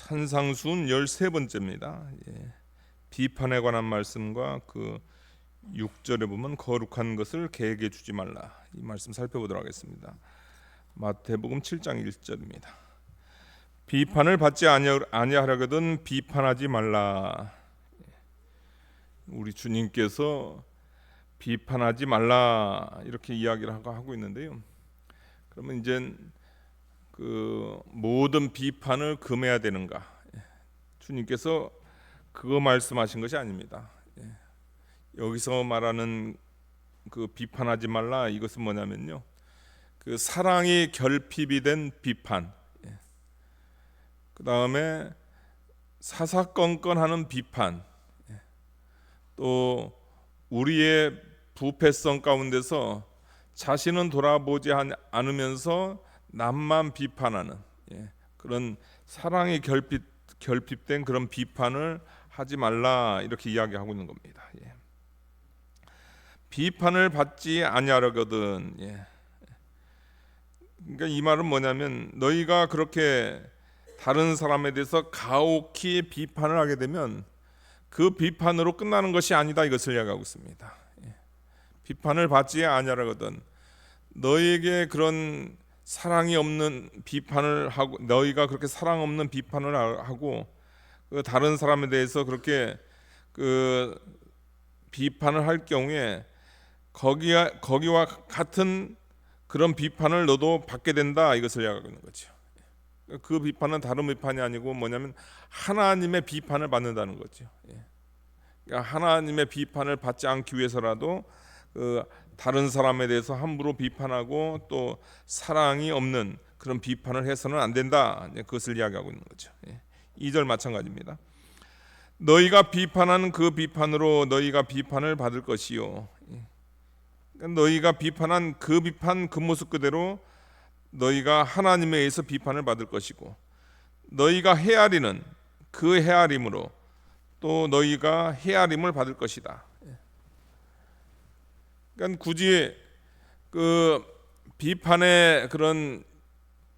산상순 13번째입니다. 예. 비판에 관한 말씀과 그 6절에 보면 거룩한 것을 계획해 주지 말라. 이 말씀 살펴보도록 하겠습니다. 마태복음 7장 1절입니다. 비판을 받지 아니하- 아니하려거든 비판하지 말라. 우리 주님께서 비판하지 말라 이렇게 이야기를 하고 있는데요. 그러면 이제 그 모든 비판을 금해야 되는가? 예. 주님께서 그거 말씀하신 것이 아닙니다. 예. 여기서 말하는 그 비판하지 말라 이것은 뭐냐면요. 그 사랑이 결핍이 된 비판. 그 다음에 사사건건하는 비판. 예. 또 우리의 부패성 가운데서 자신은 돌아보지 않- 않으면서 남만 비판하는 예, 그런 사랑이 결핍 결핍된 그런 비판을 하지 말라 이렇게 이야기하고 있는 겁니다. 예. 비판을 받지 아니하려거든. 예. 그러니까 이 말은 뭐냐면 너희가 그렇게 다른 사람에 대해서 가혹히 비판을 하게 되면 그 비판으로 끝나는 것이 아니다 이것을 이야기하고 있습니다. 예. 비판을 받지 아니하려거든. 너에게 그런 사랑이 없는 비판을 하고 너희가 그렇게 사랑 없는 비판을 하- 하고 그 다른 사람에 대해서 그렇게 그 비판을 할 경우에 거기와 거기와 같은 그런 비판을 너도 받게 된다 이것을 이야기하고 있는 거죠. 그 비판은 다른 비판이 아니고 뭐냐면 하나님의 비판을 받는다는 거죠. 예. 그러니까 하나님의 비판을 받지 않기 위해서라도 그 다른 사람에 대해서 함부로 비판하고 또 사랑이 없는 그런 비판을 해서는 안 된다. 그것을 이야기하고 있는 거죠. 예. 2절 마찬가지입니다. 너희가 비판하는 그 비판으로 너희가 비판을 받을 것이요. 예. 그러니까 너희가 비판한 그 비판 그 모습 그대로 너희가 하나님에 의해서 비판을 받을 것이고 너희가 헤아리는 그 헤아림으로 또 너희가 헤아림을 받을 것이다. 그러니까 굳이 그 비판의 그런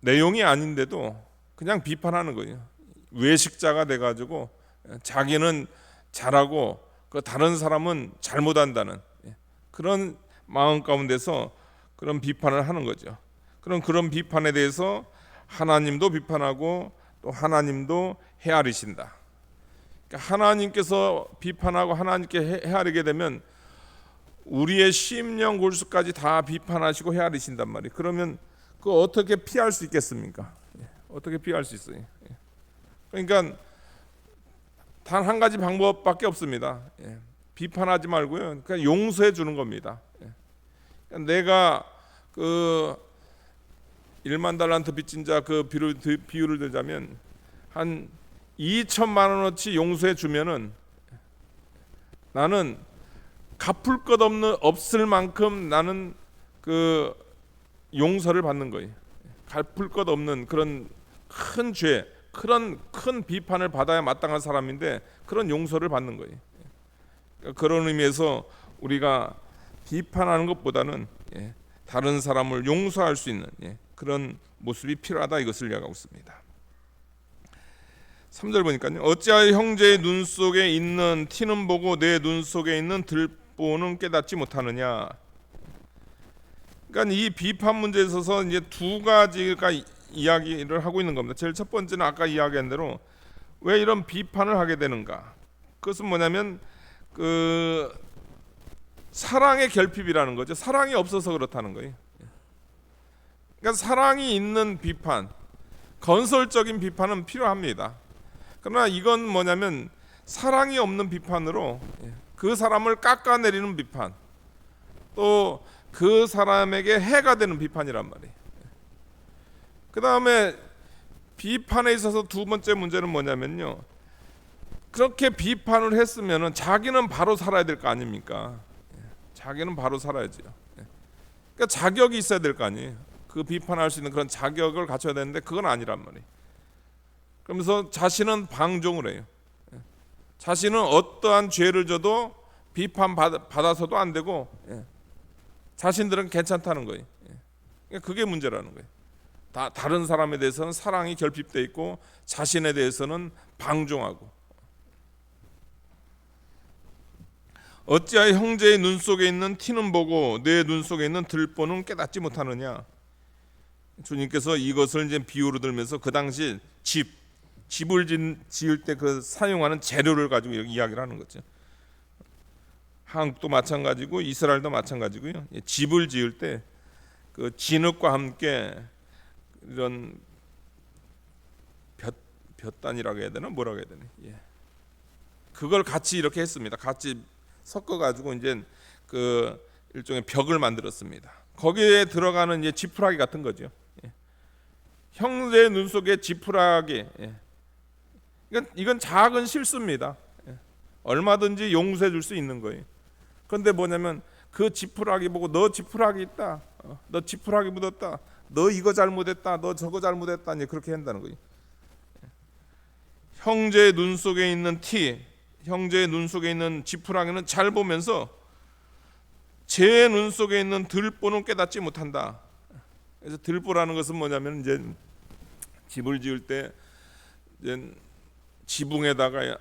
내용이 아닌데도 그냥 비판하는 거예요. 외식자가 돼 가지고 자기는 잘하고 그 다른 사람은 잘못한다는 그런 마음 가운데서 그런 비판을 하는 거죠. 그럼 그런 비판에 대해서 하나님도 비판하고 또 하나님도 헤아리신다. 그러니까 하나님께서 비판하고 하나님께 헤- 헤아리게 되면 우리의 심령 골수까지 다 비판하시고 헤아리신단 말이에요. 그러면 그 어떻게 피할 수 있겠습니까? 예, 어떻게 피할 수 있어요? 예. 그러니까 단 한 가지 방법밖에 없습니다. 예, 비판하지 말고요. 그냥 용서해 주는 겁니다. 예. 그러니까 내가 그 1만 달란트 빚진 자 그 비율을 들자면 한 2천만 원어치 용서해 주면은 나는 갚을 것 없는 없을 만큼 나는 그 용서를 받는 거예요. 갚을 것 없는 그런 큰 죄, 그런 큰 비판을 받아야 마땅한 사람인데 그런 용서를 받는 거예요. 그러니까 그런 의미에서 우리가 비판하는 것보다는 예, 다른 사람을 용서할 수 있는 예, 그런 모습이 필요하다 이것을 이야기하고 있습니다. 3절 보니까요. 어찌하여 형제의 눈 속에 있는 티는 보고 내 눈 속에 있는 들 보는 깨닫지 못하느냐. 그러니까 이 비판 문제에 있어서 이제 두 가지가 이- 이야기를 하고 있는 겁니다. 제일 첫 번째는 아까 이야기한 대로 왜 이런 비판을 하게 되는가? 그것은 뭐냐면 그 사랑의 결핍이라는 거죠. 사랑이 없어서 그렇다는 거예요. 그러니까 사랑이 있는 비판, 건설적인 비판은 필요합니다. 그러나 이건 뭐냐면 사랑이 없는 비판으로 그 사람을 깎아내리는 비판, 또 그 사람에게 해가 되는 비판이란 말이에요. 그 다음에 비판에 있어서 두 번째 문제는 뭐냐면요. 그렇게 비판을 했으면은 자기는 바로 살아야 될 거 아닙니까? 자기는 바로 살아야죠. 그러니까 자격이 있어야 될 거 아니에요. 그 비판할 수 있는 그런 자격을 갖춰야 되는데 그건 아니란 말이에요. 그러면서 자신은 방종을 해요. 예. 자신은 어떠한 죄를 져도 비판 받, 받아서도 안 되고 예. 자신들은 괜찮다는 거예요. 예. 그러니까 그게 문제라는 거예요. 다 다른 사람에 대해서는 사랑이 결핍돼 있고 자신에 대해서는 방종하고 어찌하여 형제의 눈 속에 있는 티는 보고 내 눈 속에 있는 들보는 깨닫지 못하느냐 주님께서 이것을 이제 비유로 들면서 그 당시 집 집을 지을 때 그 사용하는 재료를 가지고 이야기를 하는 거죠. 한국도 마찬가지고 이스라엘도 마찬가지고요. 예, 집을 지을 때 그 진흙과 함께 이런 볕 볕단이라고 해야 되나 뭐라고 해야 되나 예. 그걸 같이 이렇게 했습니다. 같이 섞어 가지고 이제 그 일종의 벽을 만들었습니다. 거기에 들어가는 이제 지푸라기 같은 거죠. 예. 형제 눈 속에 지푸라기. 예. 이건 이건 작은 실수입니다. 예. 얼마든지 용서해 줄 수 있는 거예요. 그런데 뭐냐면 그 지푸라기 보고 너 지푸라기 있다. 어, 너 지푸라기 묻었다. 너 이거 잘못했다. 너 저거 잘못했다. 이제 그렇게 한다는 거예요. 예. 형제의 눈 속에 있는 티, 형제의 눈 속에 있는 지푸라기는 잘 보면서 제 눈 속에 있는 들보는 깨닫지 못한다. 그래서 들보라는 것은 뭐냐면 이제 집을 지을 때 이제 지붕에다가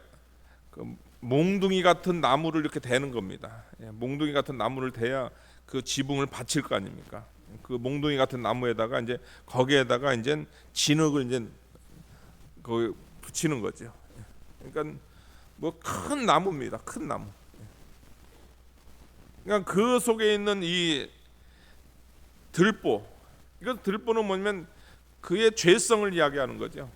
그 몽둥이 같은 나무를 이렇게 대는 겁니다. 예, 몽둥이 같은 나무를 대야 그 지붕을 받칠 거 아닙니까? 그 몽둥이 같은 나무에다가 이제 거기에다가 이제 진흙을 이제 그 붙이는 거죠. 예, 그러니까 뭐 큰 나무입니다. 큰 나무. 예. 그러니까 그 속에 있는 이 들보, 이건 들보는 뭐냐면 그의 죄성을 이야기하는 거죠.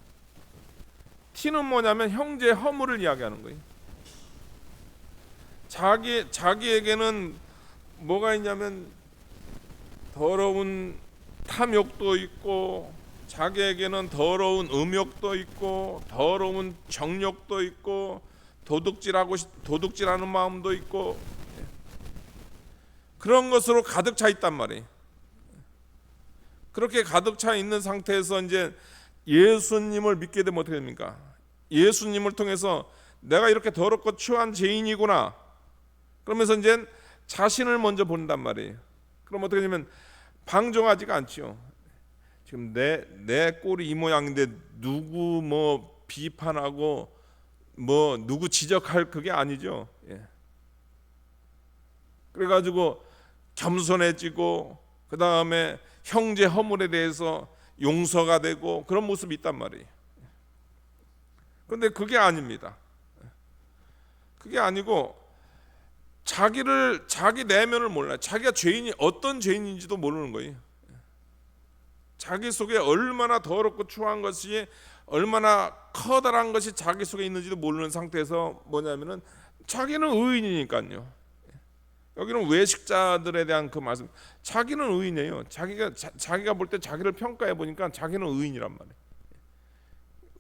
티는 뭐냐면 형제의 허물을 이야기하는 거예요. 자기 자기에게는 뭐가 있냐면 더러운 탐욕도 있고 자기에게는 더러운 음욕도 있고 더러운 정욕도 있고 도둑질하고 싶- 도둑질하는 마음도 있고 예. 그런 것으로 가득 차 있단 말이에요. 그렇게 가득 차 있는 상태에서 이제 예수님을 믿게 되면 어떻게 됩니까? 예수님을 통해서 내가 이렇게 더럽고 추한 죄인이구나. 그러면서 이제 자신을 먼저 본단 말이에요. 그럼 어떻게 되면 방종하지가 않죠. 지금 내 내 꼴이 이 모양인데 누구 뭐 비판하고 뭐 누구 지적할 그게 아니죠. 예. 그래가지고 겸손해지고 그 다음에 형제 허물에 대해서 용서가 되고 그런 모습이 있단 말이에요. 그런데 그게 아닙니다. 그게 아니고 자기를 자기 내면을 몰라요. 자기가 죄인이 어떤 죄인인지도 모르는 거예요. 자기 속에 얼마나 더럽고 추한 것이 얼마나 커다란 것이 자기 속에 있는지도 모르는 상태에서 뭐냐면은 자기는 의인이니까요. 여기는 외식자들에 대한 그 말씀. 자기는 의인이에요. 자기가 자, 자기가 볼 때 자기를 평가해 보니까 자기는 의인이란 말이에요.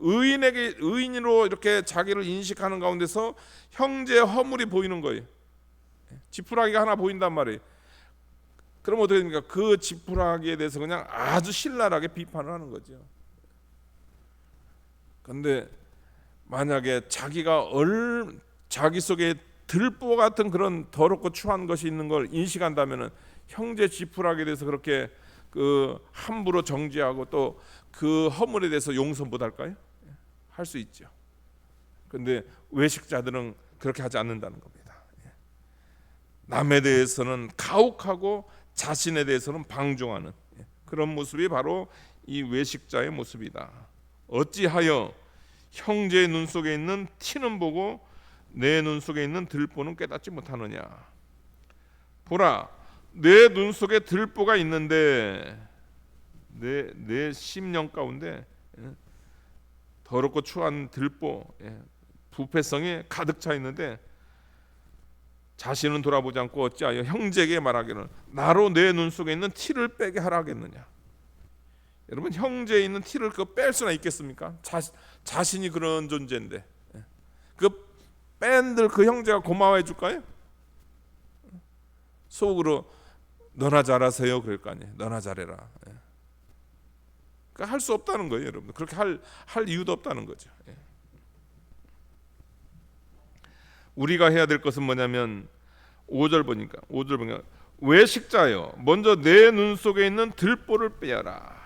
의인에게 의인으로 이렇게 자기를 인식하는 가운데서 형제의 허물이 보이는 거예요. 지푸라기가 하나 보인단 말이에요. 그럼 어떻게 됩니까? 그 지푸라기에 대해서 그냥 아주 신랄하게 비판을 하는 거죠. 근데 만약에 자기가 얼 자기 속에 들보 같은 그런 더럽고 추한 것이 있는 걸 인식한다면은 형제 지푸라기에 대해서 그렇게 그 함부로 정지하고 또 그 허물에 대해서 용서 못 할까요? 할 수 있죠. 근데 외식자들은 그렇게 하지 않는다는 겁니다. 예. 남에 대해서는 가혹하고 자신에 대해서는 방종하는 예. 그런 모습이 바로 이 외식자의 모습이다. 어찌하여 형제의 눈 속에 있는 티는 보고 내 눈 속에 있는 들보는 깨닫지 못하느냐? 보라, 내 눈 속에 들보가 있는데 내 내 심령 가운데 예, 더럽고 추한 들보, 예, 부패성이 가득 차 있는데 자신은 돌아보지 않고 어찌하여 형제에게 말하기를 나로 내 눈 속에 있는 티를 빼게 하라 하겠느냐? 여러분 형제에 있는 티를 그 뺄 수나 있겠습니까? 자, 자신이 그런 존재인데 예. 그 뺀들 그 형제가 고마워해 줄까요? 속으로 너나 잘하세요 그럴 거 아니에요. 너나 잘해라. 예. 그러니까 할 수 없다는 거예요, 여러분. 그렇게 할 할 이유도 없다는 거죠. 예. 우리가 해야 될 것은 뭐냐면 5절 보니까 5절 보니까 외식자여 먼저 내 눈 속에 있는 들보를 빼어라.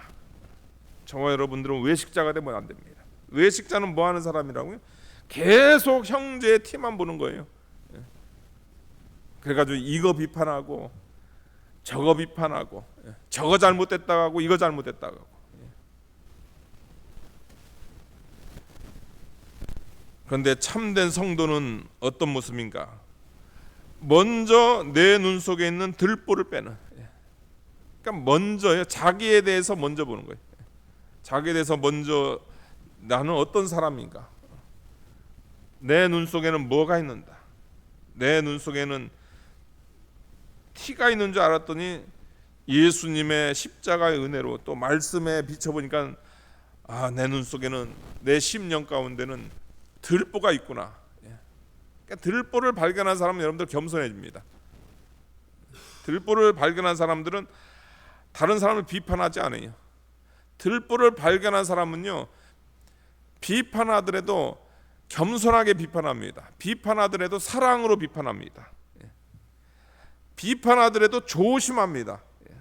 저와 여러분들은 외식자가 되면 안 됩니다. 외식자는 뭐 하는 사람이라고요? 계속 형제의 티만 보는 거예요. 예. 그래가지고 이거 비판하고 저거 비판하고 예. 저거 잘못됐다고 하고 이거 잘못됐다고 하고 예. 그런데 참된 성도는 어떤 모습인가? 먼저 내 눈 속에 있는 들보를 빼는 예. 그러니까 먼저요 자기에 대해서 먼저 보는 거예요. 자기에 대해서 먼저 나는 어떤 사람인가? 내 눈 속에는 뭐가 있는다? 내 눈 속에는 티가 있는 줄 알았더니 예수님의 십자가의 은혜로 또 말씀에 비춰보니까 아 내 눈 속에는 내 심령 가운데는 들보가 있구나. 예. 그러니까 들보를 발견한 사람은 여러분들 겸손해집니다. 들보를 발견한 사람들은 다른 사람을 비판하지 않아요. 들보를 발견한 사람은요 비판하더라도 겸손하게 비판합니다. 비판하더라도 사랑으로 비판합니다. 예. 비판하더라도 조심합니다. 예.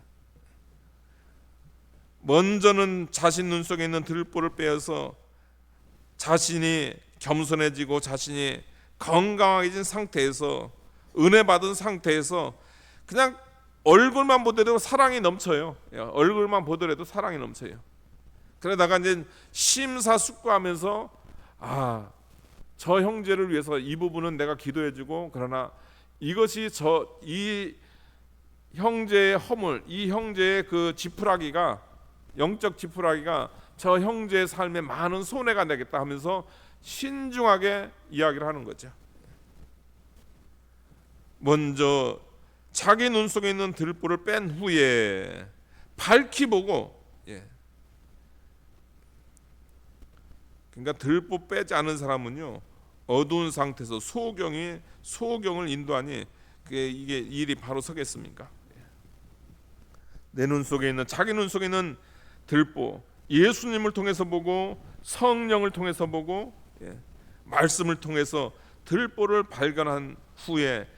먼저는 자신 눈 속에 있는 들보를 빼어서 자신이 겸손해지고 자신이 건강해진 상태에서 은혜 받은 상태에서 그냥 얼굴만 보더라도 사랑이 넘쳐요. 예, 얼굴만 보더라도 사랑이 넘쳐요. 그러다가 이제 심사숙고하면서 아, 저 형제를 위해서 이 부분은 내가 기도해주고 그러나 이것이 저 이 형제의 허물, 이 형제의 그 지푸라기가 영적 지푸라기가 저 형제의 삶에 많은 손해가 되겠다 하면서 신중하게 이야기를 하는 거죠. 먼저 자기 눈 속에 있는 들보를 뺀 후에 밝히 보고 예. 그러니까 들보 빼지 않은 사람은요 어두운 상태에서 소경이 소경을 인도하니 그게 이게 일이 바로 서겠습니까? 내 눈 속에 있는 자기 눈 속에 있는 들보 예수님을 통해서 보고 성령을 통해서 보고 예, 말씀을 통해서 들보를 발견한 후에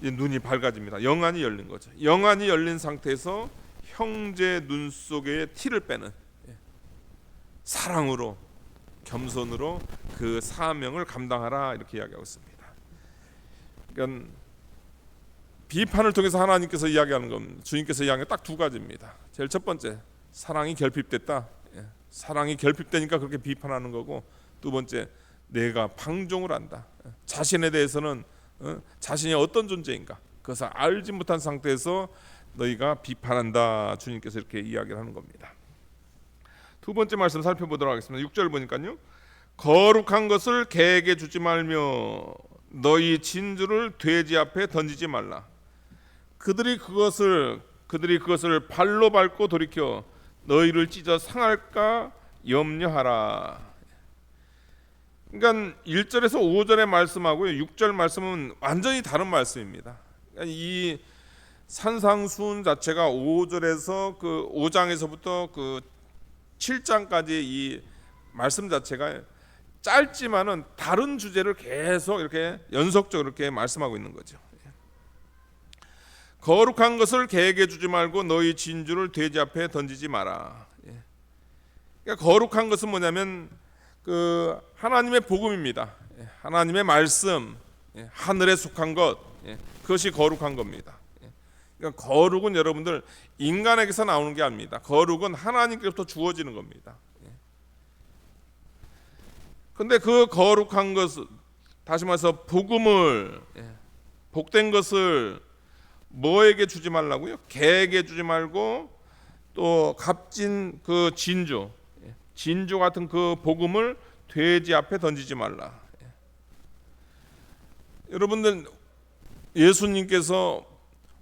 눈이 밝아집니다. 영안이 열린 거죠. 영안이 열린 상태에서 형제 눈 속에 티를 빼는 예, 사랑으로 겸손으로 그 사명을 감당하라 이렇게 이야기하고 있습니다. 그러니까 비판을 통해서 하나님께서 이야기하는 건 주님께서 이야기하는 딱 두 가지입니다. 제일 첫 번째 사랑이 결핍됐다. 예, 사랑이 결핍되니까 그렇게 비판하는 거고 두 번째 내가 방종을 한다. 예, 자신에 대해서는 어, 자신이 어떤 존재인가 그것을 알지 못한 상태에서 너희가 비판한다. 주님께서 이렇게 이야기를 하는 겁니다. 두 번째 말씀 살펴보도록 하겠습니다. 6절 보니까요. 거룩한 것을 개에게 주지 말며 너희 진주를 돼지 앞에 던지지 말라. 그들이 그것을 그들이 그것을 발로 밟고 돌이켜 너희를 찢어 상할까 염려하라. 그러니까 1절에서 5절의 말씀하고요. 6절 말씀은 완전히 다른 말씀입니다. 그러니까 이 산상수훈 자체가 5절에서 그 5장에서부터 그 7장까지 이 말씀 자체가 짧지만은 다른 주제를 계속 이렇게 연속적으로 이렇게 말씀하고 있는 거죠. 거룩한 것을 개에게 주지 말고 너희 진주를 돼지 앞에 던지지 마라. 예. 그러니까 거룩한 것은 뭐냐면 그 하나님의 복음입니다. 예. 하나님의 말씀, 예. 하늘에 속한 것, 그것이 거룩한 겁니다. 그러니까 거룩은 여러분들 인간에게서 나오는 게 아닙니다. 거룩은 하나님께로부터 주어지는 겁니다. 근데 그 거룩한 것을 다시 말해서 복음을 복된 것을 뭐에게 주지 말라고요? 개에게 주지 말고 또 값진 그 진주, 진주 같은 그 복음을 돼지 앞에 던지지 말라. 여러분들 예수님께서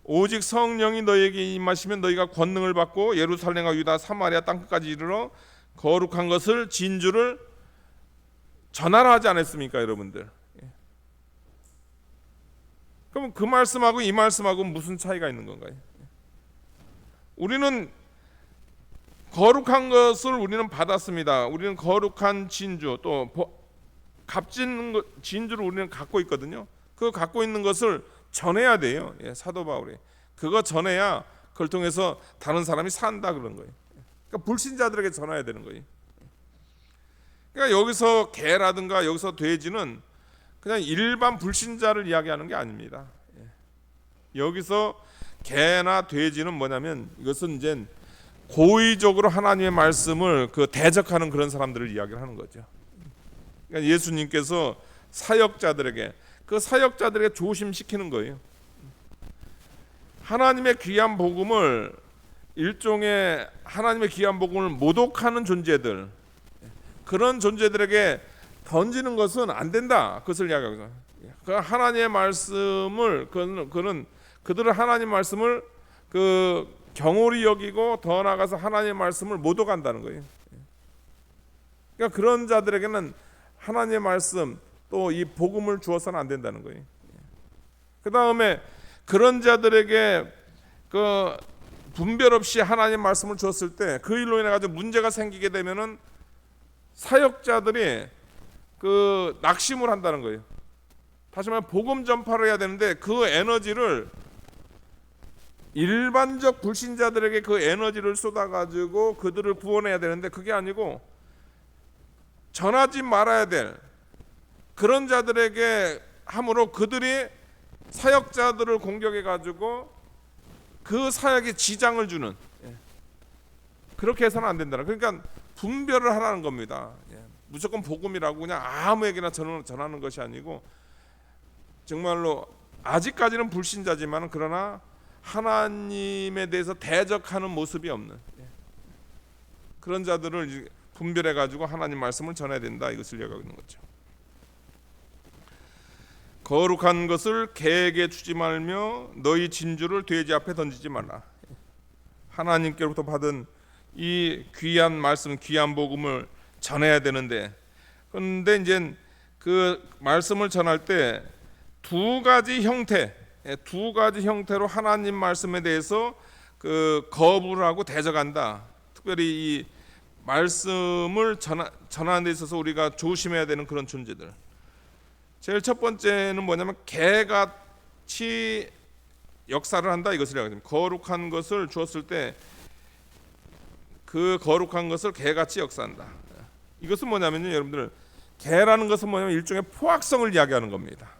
오직 성령이 너에게 임하시면 너희가 권능을 받고 예루살렘과 유다 사마리아 땅끝까지 이르러 거룩한 것을 진주를 전하라 하지 않았습니까, 여러분들? 그럼 그 말씀하고 이 말씀하고 무슨 차이가 있는 건가요? 우리는 거룩한 것을 우리는 받았습니다. 우리는 거룩한 진주 또 값진 진주를 우리는 갖고 있거든요. 그 갖고 있는 것을 전해야 돼요. 예, 사도 바울이 그거 전해야 그걸 통해서 다른 사람이 산다 그런 거예요. 그러니까 불신자들에게 전해야 되는 거예요. 그러니까 여기서 개라든가 여기서 돼지는 그냥 일반 불신자를 이야기하는 게 아닙니다. 예. 여기서 개나 돼지는 뭐냐면 이것은 이제 고의적으로 하나님의 말씀을 그 대적하는 그런 사람들을 이야기를 하는 거죠. 그러니까 예수님께서 사역자들에게 그 사역자들에게 조심시키는 거예요. 하나님의 귀한 복음을 일종의 하나님의 귀한 복음을 모독하는 존재들 그런 존재들에게 던지는 것은 안 된다. 그것을 이야기하고 그 하나님의 말씀을 그는 그는 그들은 하나님 말씀을 그 경홀히 여기고 더 나아가서 하나님의 말씀을 모독한다는 거예요. 그러니까 그런 자들에게는 하나님의 말씀 또 이 복음을 주어서는 안 된다는 거예요. 그 다음에 그런 자들에게 그 분별 없이 하나님 말씀을 주었을 때 그 일로 인해 가지고 문제가 생기게 되면은 사역자들이 그 낙심을 한다는 거예요. 다시 말해 복음 전파를 해야 되는데 그 에너지를 일반적 불신자들에게 그 에너지를 쏟아 가지고 그들을 구원해야 되는데 그게 아니고 전하지 말아야 될 그런 자들에게 함으로 그들이 사역자들을 공격해 가지고 그 사역에 지장을 주는 예. 그렇게 해서는 안 된다. 그러니까 분별을 하라는 겁니다. 예. 무조건 복음이라고 그냥 아무에게나 전하는, 것이 아니고 정말로 아직까지는 불신자지만 그러나 하나님에 대해서 대적하는 모습이 없는 예. 그런 자들을 분별해 가지고 하나님 말씀을 전해야 된다 이것을 이야기하고 있는 거죠. 거룩한 것을 개에게 주지 말며 너희 진주를 돼지 앞에 던지지 말라. 하나님께로부터 받은 이 귀한 말씀, 귀한 복음을 전해야 되는데, 그런데 이제 그 말씀을 전할 때 두 가지 형태, 예, 두 가지 형태로 하나님 말씀에 대해서 그 거부를 하고 대적한다. 특별히 이 말씀을 전하, 전하는 데 있어서 우리가 조심해야 되는 그런 존재들. 제일 첫 번째는 뭐냐면 개같이 역사를 한다 이것을 이야기합니다. 거룩한 것을 주었을 때 그 거룩한 것을 개같이 역사한다. 이것은 뭐냐면요, 여러분들 개라는 것은 뭐냐면 일종의 포악성을 이야기하는 겁니다.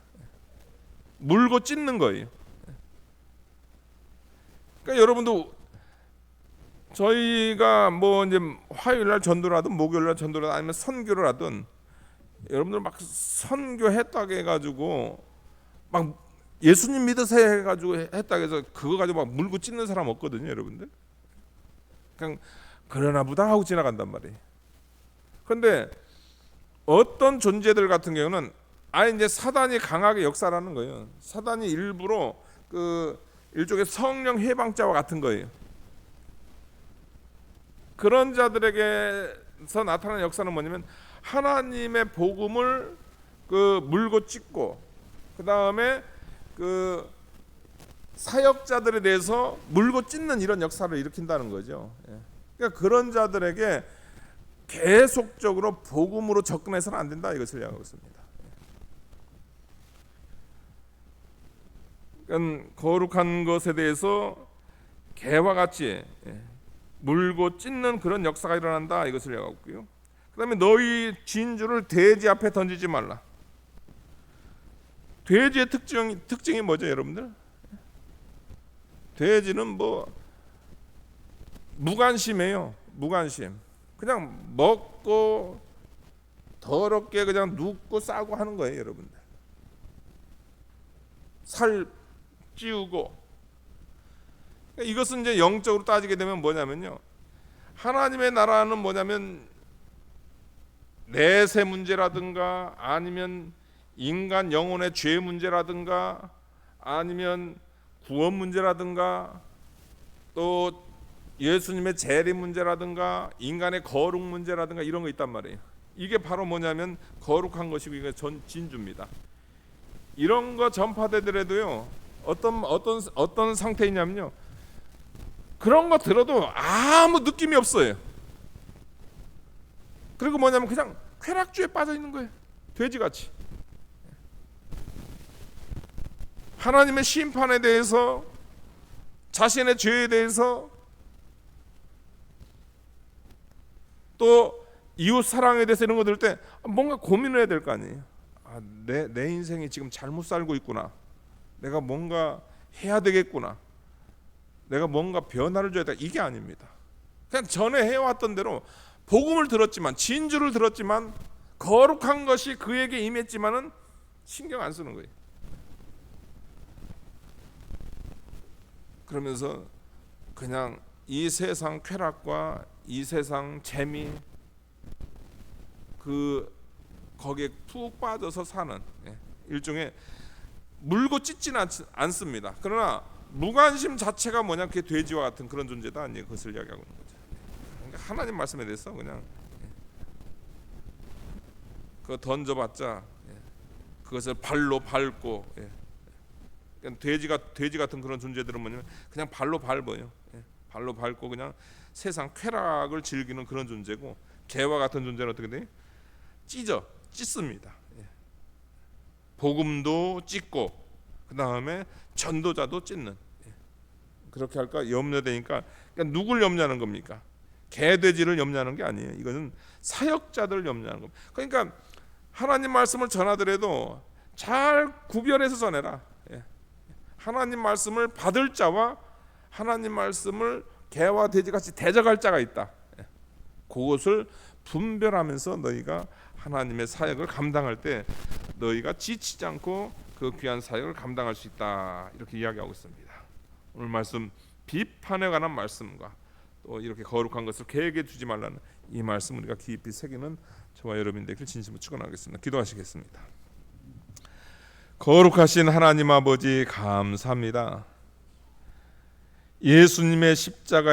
물고 찢는 거예요. 그러니까 여러분도 저희가 뭐 이제 화요일 날 전도를 하든 목요일 날 전도를 하든 아니면 선교를 하든 여러분들 막 선교했다고 해가지고 막 예수님 믿으세요 해가지고 했다고 해서 그거 가지고 막 물고 찢는 사람 없거든요 여러분들. 그냥 그러나 보다 하고 지나간단 말이에요. 근데 어떤 존재들 같은 경우는 아예 이제 사단이 강하게 역사라는 거예요. 사단이 일부러 그 일종의 성령 해방자와 같은 거예요. 그런 자들에게서 나타나는 역사는 뭐냐면 하나님의 복음을 그 물고 찢고 그 다음에 그 사역자들에 대해서 물고 찢는 이런 역사를 일으킨다는 거죠. 예. 그러니까 그런 자들에게 계속적으로 복음으로 접근해서는 안 된다 이것을 이야기하고 있습니다. 그러니까 거룩한 것에 대해서 개와 같이 예, 물고 찢는 그런 역사가 일어난다 이것을 이야기하고 있고요. 그다음에 너희 진주를 돼지 앞에 던지지 말라. 돼지의 특징 특징이 뭐죠, 여러분들? 돼지는 뭐 무관심해요. 무관심. 그냥 먹고 더럽게 그냥 눕고 싸고 하는 거예요, 여러분들. 살 찌우고 이것은 이제 영적으로 따지게 되면 뭐냐면요. 하나님의 나라는 뭐냐면 내세 문제라든가 아니면 인간 영혼의 죄 문제라든가 아니면 구원 문제라든가 또 예수님의 재림 문제라든가 인간의 거룩 문제라든가 이런 거 있단 말이에요. 이게 바로 뭐냐면 거룩한 것이고 이게 전 진주입니다. 이런 거 전파되더라도요. 어떤 어떤 어떤 상태이냐면요. 그런 거 들어도 아무 느낌이 없어요. 그리고 뭐냐면 그냥 쾌락주에 빠져 있는 거예요. 돼지같이. 하나님의 심판에 대해서 자신의 죄에 대해서 또 이웃 사랑에 대해서 이런 거 들을 때 뭔가 고민을 해야 될 거 아니에요. 아, 내, 내 인생이 지금 잘못 살고 있구나. 내가 뭔가 해야 되겠구나. 내가 뭔가 변화를 줘야 돼. 이게 아닙니다. 그냥 전에 해왔던 대로 복음을 들었지만 진주를 들었지만 거룩한 것이 그에게 임했지만은 신경 안 쓰는 거예요. 그러면서 그냥 이 세상 쾌락과 이 세상 재미 그 거기에 푹 빠져서 사는 예, 일종의 물고 찢지는 않, 않습니다. 그러나 무관심 자체가 뭐냐 그게 돼지와 같은 그런 존재다 아니에요. 그것을 이야기하고 있는. 그러니까 하나님 말씀에 대해서 그냥 예, 그거 던져봤자 예, 그것을 발로 밟고 예, 그냥 돼지가 돼지 같은 그런 존재들은 뭐냐면 그냥 발로 밟아요. 예, 발로 밟고 그냥 세상 쾌락을 즐기는 그런 존재고 개와 같은 존재는 어떻게 돼? 찢어 찢습니다. 예. 복음도 찢고 그 다음에 전도자도 찢는 예. 그렇게 할까 염려되니까 그러니까 누굴 염려하는 겁니까? 개돼지를 염려하는 게 아니에요. 이거는 사역자들을 염려하는 겁니다. 그러니까 하나님 말씀을 전하더라도 잘 구별해서 전해라. 예. 하나님 말씀을 받을 자와 하나님 말씀을 개와 돼지 같이 대적할 자가 있다. 예. 그것을 분별하면서 너희가 하나님의 사역을 감당할 때 너희가 지치지 않고 그 귀한 사역을 감당할 수 있다. 이렇게 이야기하고 있습니다. 오늘 말씀 비판에 관한 말씀과 또 이렇게 거룩한 것을 계획해 두지 말라는 이 말씀 우리가 깊이 새기는 저와 여러분 되길 진심으로 축원하겠습니다. 기도하시겠습니다. 거룩하신 하나님 아버지 감사합니다. 예수님의 십자가